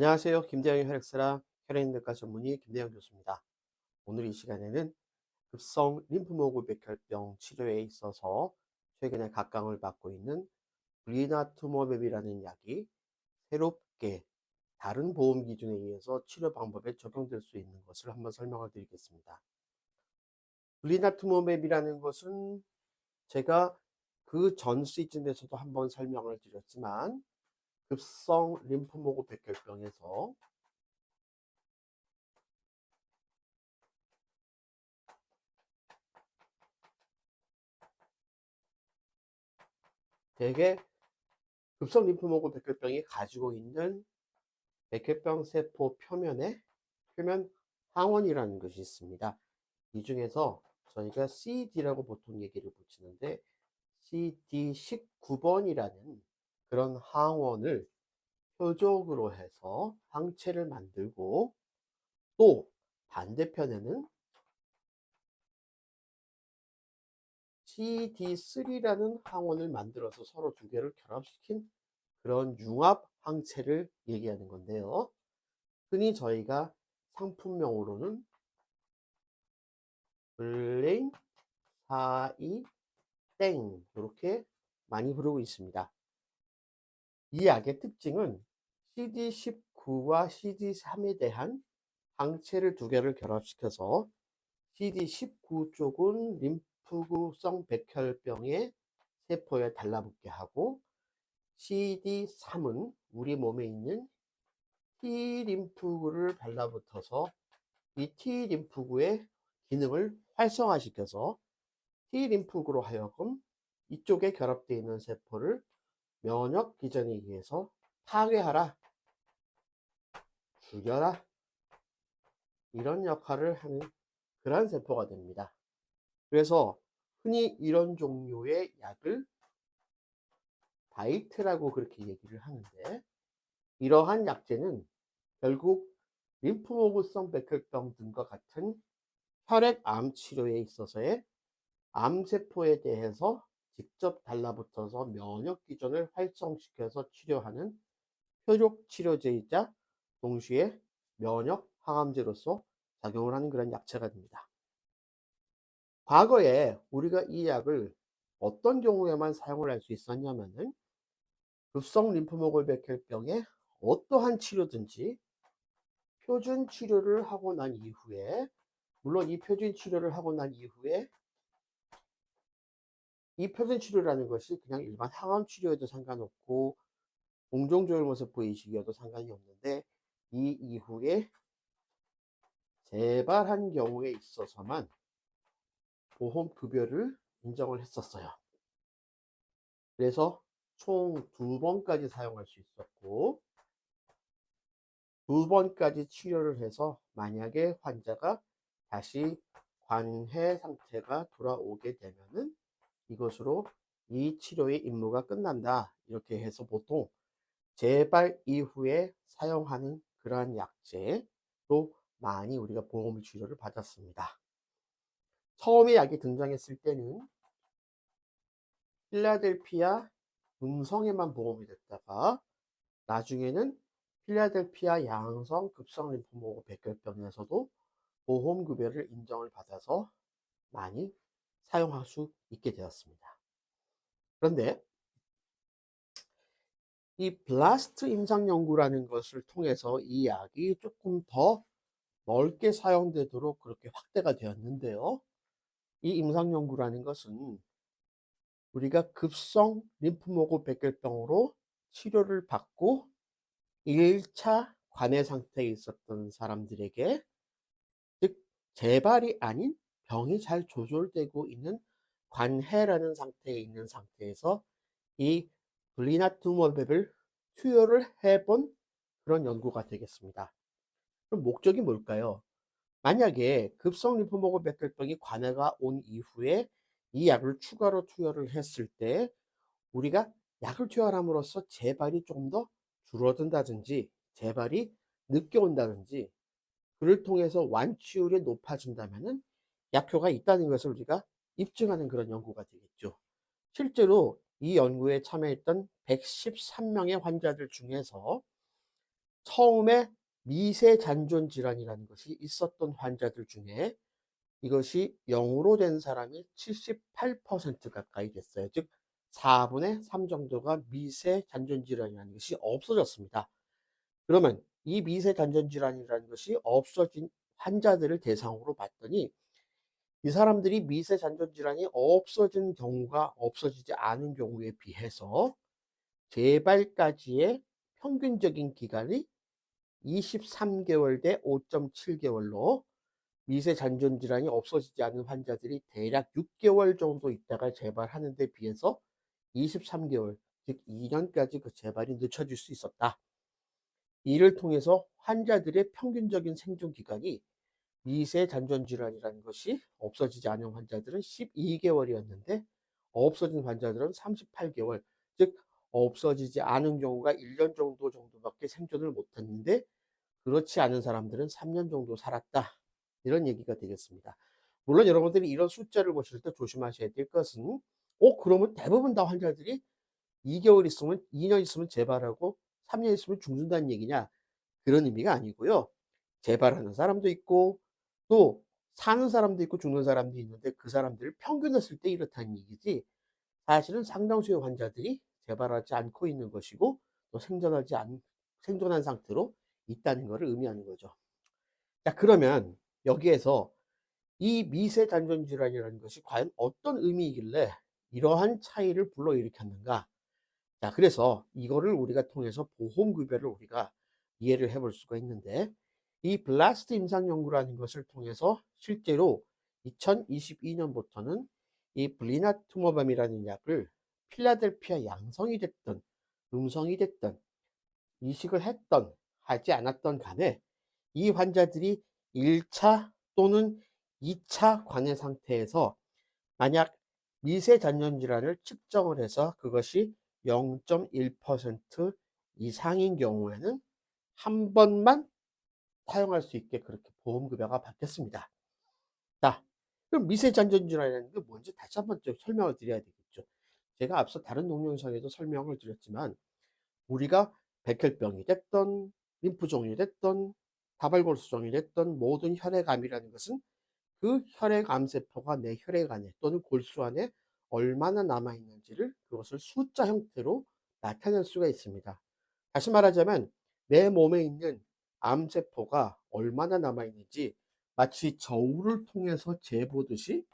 안녕하세요. 김대영의 혈액스랑 혈액내과 전문의 김대영 교수입니다. 오늘 이 시간에는 급성 림프모구 백혈병 치료에 있어서 최근에 각광을 받고 있는 브리나투머맵이라는 약이 새롭게 다른 보험 기준에 의해서 치료 방법에 적용될 수 있는 것을 한번 설명을 드리겠습니다. 블리나투머맵이라는 것은 제가 그 전 시즌에서도 한번 설명을 드렸지만 급성 림프모구 백혈병에서 대개 급성 림프모구 백혈병이 가지고 있는 백혈병 세포 표면에 표면 항원이라는 것이 있습니다. 이 중에서 저희가 CD라고 보통 얘기를 붙이는데 CD19번이라는 그런 항원을 표적으로 해서 항체를 만들고 또 반대편에는 CD3라는 항원을 만들어서 서로 두 개를 결합시킨 그런 융합 항체를 얘기하는 건데요. 흔히 저희가 상품명으로는 블레인 42땡 이렇게 많이 부르고 있습니다. 이 약의 특징은 CD19와 CD3에 대한 항체를 두 개를 결합시켜서 CD19 쪽은 림프구성 백혈병의 세포에 달라붙게 하고 CD3은 우리 몸에 있는 T 림프구를 달라붙어서 이 T 림프구의 기능을 활성화시켜서 T 림프구로 하여금 이쪽에 결합되어 있는 세포를 면역 기전에 의해서 파괴하라, 죽여라, 이런 역할을 하는 그러한 세포가 됩니다. 그래서 흔히 이런 종류의 약을 바이트라고 그렇게 얘기를 하는데 이러한 약제는 결국 림프모구성 백혈병 등과 같은 혈액암 치료에 있어서의 암세포에 대해서 직접 달라붙어서 면역 기전을 활성시켜서 치료하는 표적 치료제이자 동시에 면역 항암제로서 작용을 하는 그런 약체가 됩니다. 과거에 우리가 이 약을 어떤 경우에만 사용을 할 수 있었냐면은 급성 림프모골 백혈병의 어떠한 치료든지 표준 치료를 하고 난 이후에 물론 이 표준 치료를 하고 난 이후에 이 표준 치료라는 것이 그냥 일반 항암 치료에도 상관없고 공정조혈 모습 보이시기에도 상관이 없는데 이 이후에 재발한 경우에 있어서만 보험 급여를 인정을 했었어요. 그래서 총 두 번까지 사용할 수 있었고 두 번까지 치료를 해서 만약에 환자가 다시 관해 상태가 돌아오게 되면은 이것으로 이 치료의 임무가 끝난다. 이렇게 해서 보통 재발 이후에 사용하는 그러한 약제로 많이 우리가 보험 치료를 받았습니다. 처음에 약이 등장했을 때는 필라델피아 음성에만 보험이 됐다가 나중에는 필라델피아 양성 급성 림프모고 백혈병에서도 보험 급여를 인정을 받아서 많이 사용할 수 있게 되었습니다. 그런데 이 블라스트 임상 연구라는 것을 통해서 이 약이 조금 더 넓게 사용되도록 그렇게 확대가 되었는데요. 이 임상 연구라는 것은 우리가 급성 림프모구 백혈병으로 치료를 받고 1차 관해 상태에 있었던 사람들에게 즉 재발이 아닌 병이 잘 조절되고 있는 관해라는 상태에 있는 상태에서 이 블리나투머웹을 투여를 해본 그런 연구가 되겠습니다. 그럼 목적이 뭘까요? 만약에 급성 림프모그 백혈병이 관해가 온 이후에 이 약을 추가로 투여를 했을 때 우리가 약을 투여함으로써 재발이 조금 더 줄어든다든지 재발이 늦게 온다든지 그를 통해서 완치율이 높아진다면은 약효가 있다는 것을 우리가 입증하는 그런 연구가 되겠죠. 실제로 이 연구에 참여했던 113명의 환자들 중에서 처음에 미세 잔존 질환이라는 것이 있었던 환자들 중에 이것이 0으로 된 사람이 78% 가까이 됐어요. 즉 4분의 3 정도가 미세 잔존 질환이라는 것이 없어졌습니다. 그러면 이 미세 잔존 질환이라는 것이 없어진 환자들을 대상으로 봤더니 이 사람들이 미세 잔존 질환이 없어진 경우가 없어지지 않은 경우에 비해서 재발까지의 평균적인 기간이 23개월 대 5.7개월로 미세 잔존 질환이 없어지지 않은 환자들이 대략 6개월 정도 있다가 재발하는 데 비해서 23개월, 즉 2년까지 그 재발이 늦춰질 수 있었다. 이를 통해서 환자들의 평균적인 생존 기간이 미세 잔존 질환이라는 것이 없어지지 않은 환자들은 12개월이었는데 없어진 환자들은 38개월, 즉 없어지지 않은 경우가 1년 정도 정도밖에 생존을 못했는데 그렇지 않은 사람들은 3년 정도 살았다. 이런 얘기가 되겠습니다. 물론 여러분들이 이런 숫자를 보실 때 조심하셔야 될 것은 어 그러면 대부분 다 환자들이 2개월 있으면 2년 있으면 재발하고 3년 있으면 죽는다는 얘기냐? 그런 의미가 아니고요. 재발하는 사람도 있고 또 사는 사람도 있고 죽는 사람도 있는데 그 사람들을 평균했을 때 이렇다는 얘기지. 사실은 상당수의 환자들이 재발하지 않고 있는 것이고 또 생존하지 않 생존한 상태로 있다는 것을 의미하는 거죠. 자, 그러면 여기에서 이 미세 잔존 질환이라는 것이 과연 어떤 의미이길래 이러한 차이를 불러일으켰는가? 자, 그래서 이거를 우리가 통해서 보험 구별을 우리가 이해를 해볼 수가 있는데 이 블라스트 임상 연구라는 것을 통해서 실제로 2022년부터는 이 블리나투모밤이라는 약을 필라델피아 양성이 됐던 음성이 됐던 이식을 했던 하지 않았던 간에 이 환자들이 1차 또는 2차 관해 상태에서 만약 미세 잔존 질환을 측정을 해서 그것이 0.1% 이상인 경우에는 한 번만 사용할 수 있게 그렇게 보험급여가 바뀌었습니다. 자, 그럼 미세 잔존 질환이라는 게 뭔지 다시 한번 좀 설명을 드려야 되겠죠. 제가 앞서 다른 동영상에도 설명을 드렸지만 우리가 백혈병이 됐던 림프종이 됐던 다발골수종이 됐던 모든 혈액암이라는 것은 그 혈액암 세포가 내 혈액 안에 또는 골수 안에 얼마나 남아 있는지를 그것을 숫자 형태로 나타낼 수가 있습니다. 다시 말하자면 내 몸에 있는 암세포가 얼마나 남아 있는지 마치 저울을 통해서 재보듯이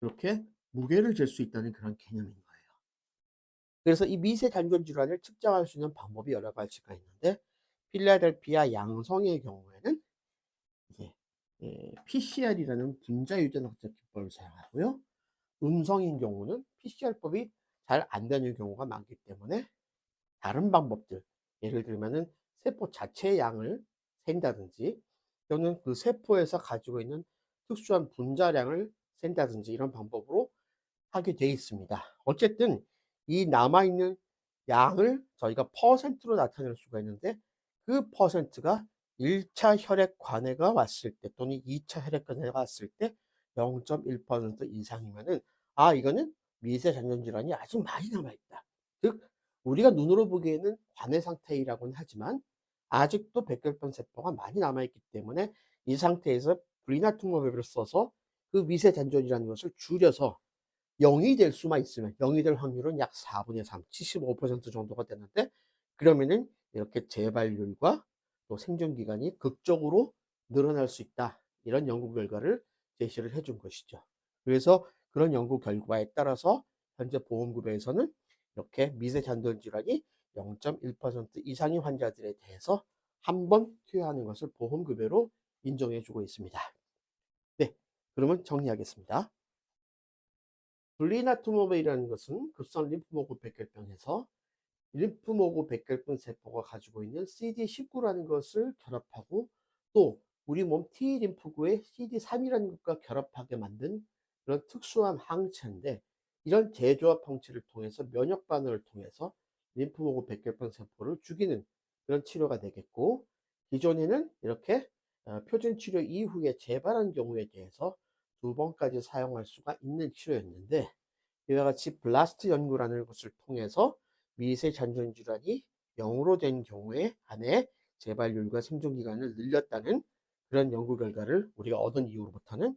이렇게 무게를 잴 수 있다는 그런 개념인 거예요. 그래서 이 미세 잔존 질환을 측정할 수 있는 방법이 여러 가지가 있는데 필라델피아 양성의 경우에는 이제 PCR이라는 분자 유전 학적 기법을 사용하고요. 음성인 경우는 PCR법이 잘 안 되는 경우가 많기 때문에 다른 방법들, 예를 들면은 세포 자체의 양을 센다든지 또는 그 세포에서 가지고 있는 특수한 분자량을 센다든지 이런 방법으로 하게 되어 있습니다. 어쨌든 이 남아있는 양을 저희가 퍼센트로 나타낼 수가 있는데 그 퍼센트가 1차 혈액 관해가 왔을 때 또는 2차 혈액 관해가 왔을 때 0.1% 이상이면은 아 이거는 미세 잔존 질환이 아직 많이 남아 있다. 즉 우리가 눈으로 보기에는 관해 상태이라고는 하지만 아직도 백혈병 세포가 많이 남아 있기 때문에 이 상태에서 브리나투모베를 써서 그 미세 잔존이라는 것을 줄여서 0이 될 수만 있으면 0이 될 확률은 약 4분의 3, 75% 정도가 되는데 그러면은 이렇게 재발률과 또 생존 기간이 극적으로 늘어날 수 있다. 이런 연구 결과를 제시를 해준 것이죠. 그래서 그런 연구 결과에 따라서 현재 보험급여에서는 이렇게 미세 잔존 질환이 0.1% 이상의 환자들에 대해서 한 번 투여하는 것을 보험급여로 인정해 주고 있습니다. 네, 그러면 정리하겠습니다. 블리나투모베이라는 것은 급성 림프모구 백혈병에서 림프모구 백혈병 세포가 가지고 있는 CD19라는 것을 결합하고 또 우리 몸 T 림프구의 CD3이라는 것과 결합하게 만든 그런 특수한 항체인데 이런 재조합 항체를 통해서 면역 반응을 통해서 림프모구 백혈병 세포를 죽이는 그런 치료가 되겠고 기존에는 이렇게 어, 표준 치료 이후에 재발한 경우에 대해서 두 번까지 사용할 수가 있는 치료였는데 이와 같이 블라스트 연구라는 것을 통해서 미세 잔존 질환이 0으로 된 경우에 안에 재발률과 생존 기간을 늘렸다는 그런 연구 결과를 우리가 얻은 이후로부터는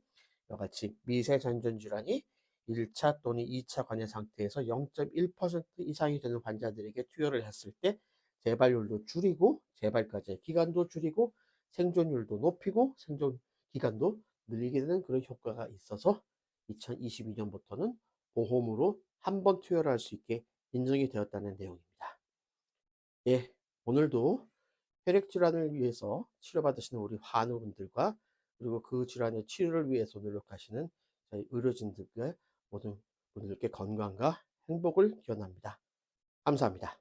이와 같이 미세 전전 질환이 1차 또는 2차 관여 상태에서 0.1% 이상이 되는 환자들에게 투여를 했을 때 재발률도 줄이고 재발까지의 기간도 줄이고 생존율도 높이고 생존 기간도 늘리게 되는 그런 효과가 있어서 2022년부터는 보험으로 한 번 투여를 할 수 있게 인정이 되었다는 내용입니다. 예, 오늘도 혈액 질환을 위해서 치료받으시는 우리 환우분들과 그리고 그 질환의 치료를 위해서 노력하시는 저희 의료진들과 모든 분들께 건강과 행복을 기원합니다. 감사합니다.